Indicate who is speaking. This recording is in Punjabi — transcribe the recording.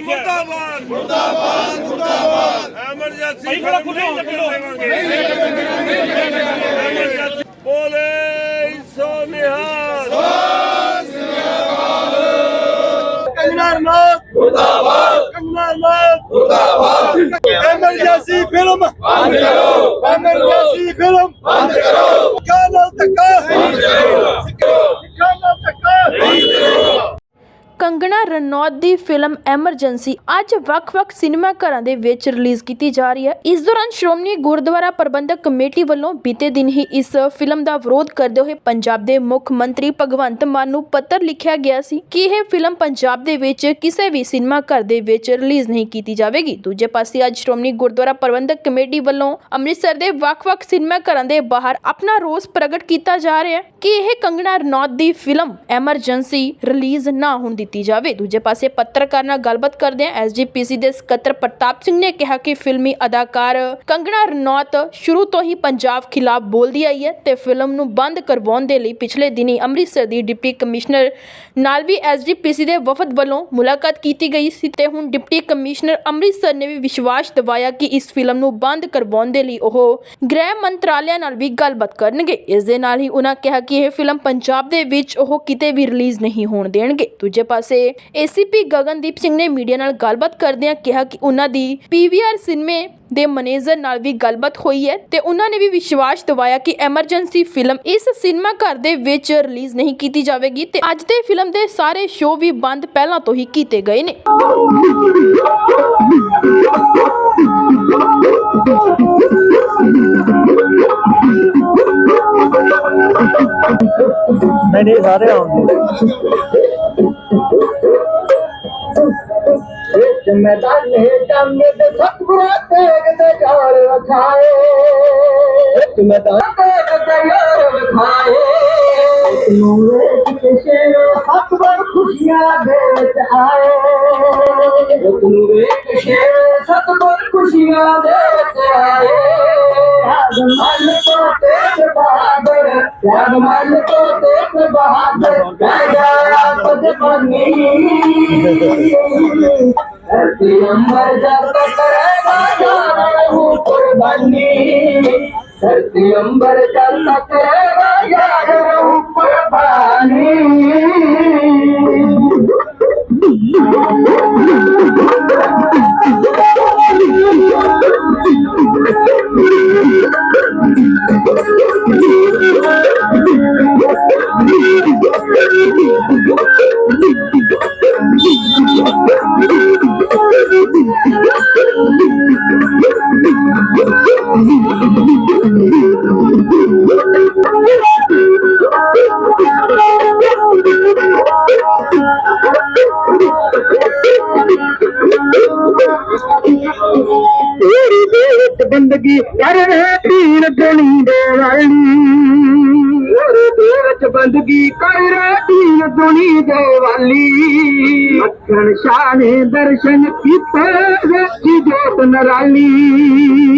Speaker 1: ਮੁਰਦਾਬਾਦ ਮੁਰਦਾਬਾਦ ਮੁਰਦਾਬਾਦ ਐਮਰਜੈਂਸੀ
Speaker 2: ਖੜਾ ਖੁੱਲ੍ਹੋ, ਖੁੱਲ੍ਹੋ।
Speaker 1: ਐਮਰਜੈਂਸੀ ਬੋਲੇ ਸੋ ਨਿਹਾਲ ਕੰਗਨਾ ਰਣੌਤ ਮੁਰਦਾਬਾਦ ਕੰਗਨਾ ਰਣੌਤ ਮੁਰਦਾਬਾਦ ਐਮਰਜੈਂਸੀ ਫਿਲਮ ਬੰਦ ਕਰੋ ਐਮਰਜੈਂਸੀ ਫਿਲਮ ਬੰਦ ਕਰੋ ਕਾਨਲ ਤੱਕਾ ਬੰਦ ਕਰੋ ਕਾਨਲ ਤੱਕਾ
Speaker 3: ਕੰਗਣਾ ਰਣੌਤ ਦੀ ਫਿਲਮ ਐਮਰਜੈਂਸੀ ਅੱਜ ਵੱਖ-ਵੱਖ ਸਿਨੇਮਾ ਘਰਾਂ ਦੇ ਵਿੱਚ ਰਿਲੀਜ਼ ਕੀਤੀ ਜਾ ਰਹੀ ਹੈ। ਇਸ ਦੌਰਾਨ ਸ਼੍ਰੋਮਣੀ ਗੁਰਦੁਆਰਾ ਪ੍ਰਬੰਧਕ ਕਮੇਟੀ ਵੱਲੋਂ ਬੀਤੇ ਦਿਨ ਹੀ ਇਸ ਫਿਲਮ ਦਾ ਵਿਰੋਧ ਕਰਦੇ ਹੋਏ ਪੰਜਾਬ ਦੇ ਮੁੱਖ ਮੰਤਰੀ ਭਗਵੰਤ ਮਾਨ ਨੂੰ ਪੱਤਰ ਲਿਖਿਆ ਗਿਆ ਸੀ ਕਿ ਇਹ ਫਿਲਮ ਪੰਜਾਬ ਦੇ ਵਿੱਚ ਕਿਸੇ ਵੀ ਸਿਨੇਮਾ ਘਰ ਦੇ ਵਿੱਚ ਰਿਲੀਜ਼ ਨਹੀਂ ਕੀਤੀ ਜਾਵੇਗੀ। ਦੂਜੇ ਪਾਸੇ ਅੱਜ ਸ਼੍ਰੋਮਣੀ ਗੁਰਦੁਆਰਾ ਪ੍ਰਬੰਧਕ ਕਮੇਟੀ ਵੱਲੋਂ ਅੰਮ੍ਰਿਤਸਰ ਦੇ ਵੱਖ-ਵੱਖ ਸਿਨੇਮਾ ਘਰਾਂ ਦੇ ਬਾਹਰ ਆਪਣਾ ਰੋਸ ਪ੍ਰਗਟ ਕੀਤਾ ਜਾ ਰਿਹਾ ਹੈ ਕਿ ਇਹ ਕੰਗਣਾ ਰਣੌਤ ਦੀ ਫਿਲਮ ਐਮਰਜੈਂਸੀ ਰਿਲੀਜ਼ ਨਾ ਹੋਣ ਦਿੱਤੀ ਜਾਵੇ। ਦੂਜੇ ਪਾਸੇ ਪੱਤਰਕਾਰ ਨਾਲ ਗੱਲਬਾਤ ਕਰਦਿਆਂ ਐਸਜੀਪੀਸੀ ਦੇ ਸਕੱਤਰ ਪ੍ਰਤਾਪ ਸਿੰਘ ਨੇ ਕਿਹਾ ਕਿ ਫਿਲਮੀ ਅਦਾਕਾਰ ਕੰਗਣਾ ਰਣੌਤ ਸ਼ੁਰੂ ਤੋਂ ਹੀ ਪੰਜਾਬ ਖਿਲਾਫ ਬੋਲਦੀ ਆਈ ਹੈ ਤੇ ਫਿਲਮ ਨੂੰ ਬੰਦ ਕਰਵਾਉਣ ਦੇ ਲਈ ਪਿਛਲੇ ਦਿਨੀ ਅੰਮ੍ਰਿਤਸਰ ਦੀ ਡਿਪਟੀ ਕਮਿਸ਼ਨਰ ਨਾਲ ਵੀ ਐਸਜੀਪੀਸੀ ਦੇ ਵਫਦ ਵੱਲੋਂ ਮੁਲਾਕਾਤ ਕੀਤੀ ਗਈ ਸੀ ਤੇ ਹੁਣ ਡਿਪਟੀ ਕਮਿਸ਼ਨਰ ਅੰਮ੍ਰਿਤਸਰ ਨੇ ਵੀ ਵਿਸ਼ਵਾਸ ਦਿਵਾਇਆ ਕਿ ਇਸ ਫਿਲਮ ਨੂੰ ਬੰਦ ਕਰਵਾਉਣ ਦੇ ਲਈ ਉਹ ਗ੍ਰਹਿ ਮੰਤਰਾਲਿਆ ਨਾਲ ਵੀ ਗੱਲਬਾਤ ਕਰਨਗੇ। ਇਸ ਦੇ ਨਾਲ ਹੀ ਉਹਨਾਂ ਕਿਹਾ ਕਿ ਇਹ ਫਿਲਮ ਪੰਜਾਬ ਦੇ ਵਿੱਚ ਉਹ ਕਿਤੇ ਵੀ ਰਿਲੀਜ਼ ਨਹੀਂ ਹੋਣ ਦੇਣਗੇ। ਦੂਜੇ ਪਾਸੇ ਏਸੀਪੀ ਗਗਨਦੀਪ ਸਿੰਘ ਨੇ ਮੀਡੀਆ ਨਾਲ ਗੱਲਬਾਤ ਕਰਦਿਆਂ ਕਿਹਾ ਕਿ ਉਹਨਾਂ ਦੀ ਪੀਵੀਆਰ ਸਿਨੇਮੇ ਦੇ ਮੈਨੇਜਰ ਨਾਲ ਵੀ ਗੱਲਬਾਤ ਹੋਈ ਹੈ ਤੇ ਉਹਨਾਂ ਨੇ ਵੀ ਵਿਸ਼ਵਾਸ ਦਿਵਾਇਆ ਕਿ ਐਮਰਜੈਂਸੀ ਫਿਲਮ ਇਸ ਸਿਨੇਮਾ ਘਰ ਦੇ ਵਿੱਚ ਰਿਲੀਜ਼ ਨਹੀਂ ਕੀਤੀ ਜਾਵੇਗੀ ਤੇ ਅੱਜ ਦੇ ਫਿਲਮ ਦੇ ਸਾਰੇ ਸ਼ੋਅ ਵੀ ਬੰਦ ਪਹਿਲਾਂ ਤੋਂ ਹੀ ਕੀਤੇ ਗਏ ਨੇ।
Speaker 2: ਨਹੀਂ ਨਹੀਂ ਸਾਰੇ ਆਉਂਦੇ।
Speaker 4: ਜ਼ਿੰਮੇਦਾਰ ਨੇ ਜੰਮੇ ਤੇ ਸਤਿਗੁਰਾਂ ਤੇਗ ਦੇ ਯਾਰ ਰਖਾਏ ਜ਼ਿੰਮੇਦਾਰ ਤੇਗ ਦੇ ਯਾਰ ਰਖਾਏ ਨੂਰੇ ਕਿਸੇ ਸਤਿਗੁਰ ਖੁਸ਼ੀਆਂ ਦੇ ਵਿੱਚ ਆਏ ਨੂਰੇ ਕਿਸੇ ਸਤਿਗੁਰ ਖੁਸ਼ੀਆਂ ਦੇ ਵਿੱਚ ਆਏ राजमल को तेज बहादुर राजमल को तेज बहादुर अमर जब करेगा जाना हूँ कुर्बानी धरती अम्बर का तकरा ਤੇਰੀ ਦੇ ਵਿੱਚ ਬੰਦਗੀ ਕਰ ਰਿਹਾ ਪੀਰ ਦੁਨੀ ਦੇ ਵਾਲੀ ਵਿੱਚ ਬੰਦਗੀ ਕਰ ਰਿਹਾ ਦੁਨੀ ਦੇ ਵਾਲੀ। ਅੱਖਣ ਸ਼ਾਹ ਨੇ ਦਰਸ਼ਨ ਕੀਤੇ ਵੇਖੀ ਜੋਤ ਨਰਾਲੀ।